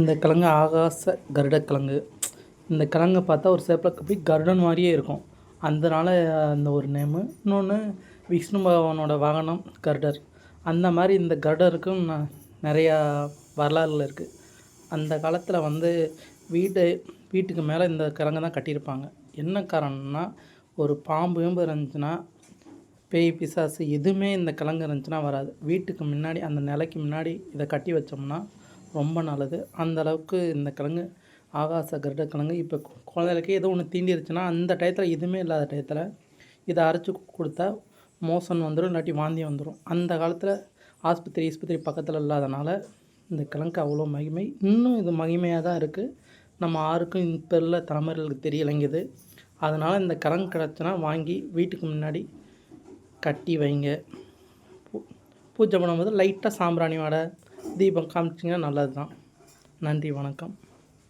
இந்த கிழங்கு ஆகாச கருடக்கிழங்கு இந்த கிழங்கை பார்த்தா ஒரு சேப்பில் கப்பி கருடன் மாதிரியே இருக்கும். அதனால அந்த ஒரு நேமு இன்னொன்று விஷ்ணு பகவானோட வாகனம் கருடர். அந்த மாதிரி இந்த கருடருக்கும் நான் நிறையா வரலாறுகள் இருக்குது அந்த காலத்தில் வந்து வீடு வீட்டுக்கு மேலே இந்த கிழங்கு தான் கட்டியிருப்பாங்க. என்ன காரணம்னா ஒரு பாம்பு வேம்பு இருந்துச்சுன்னா பேய் பிசாசு எதுவுமே இந்த கிழங்கு இருந்துச்சுன்னா வராது. வீட்டுக்கு முன்னாடி அந்த நிலைக்கு முன்னாடி இதை கட்டி வச்சோம்னா ரொம்ப நல்லது. அந்த அளவுக்கு இந்த கிழங்கு ஆகாச கருட கிழங்கு இப்போ குழந்தைகளுக்கு ஏதோ ஒன்று தீண்டிருச்சுன்னா அந்த டயத்தில் எதுவுமே இல்லாத டயத்தில் இதை அரைச்சி கொடுத்தா மோசன் வந்துடும் இல்லாட்டி வாந்தி வந்துடும் அந்த காலத்தில் ஆஸ்பத்திரி ஆஸ்பத்திரி பக்கத்தில் இல்லாதனால இந்த கிழங்கு அவ்வளோ மகிமை இன்னும் இது மகிமையாக தான் இருக்குது நம்ம யாருக்கும் இப்போ உள்ள தலைமுறைகளுக்கு தெரியலைங்குது. அதனால் இந்த கிழங்கு கிடச்சுன்னா வாங்கி வீட்டுக்கு முன்னாடி கட்டி வைங்க. பூ பூஜை பண்ணும்போது லைட்டாக சாம்பிராணி வாடை தீபம் காமிச்சிங்கன்னா நல்லது தான் நன்றி வணக்கம்.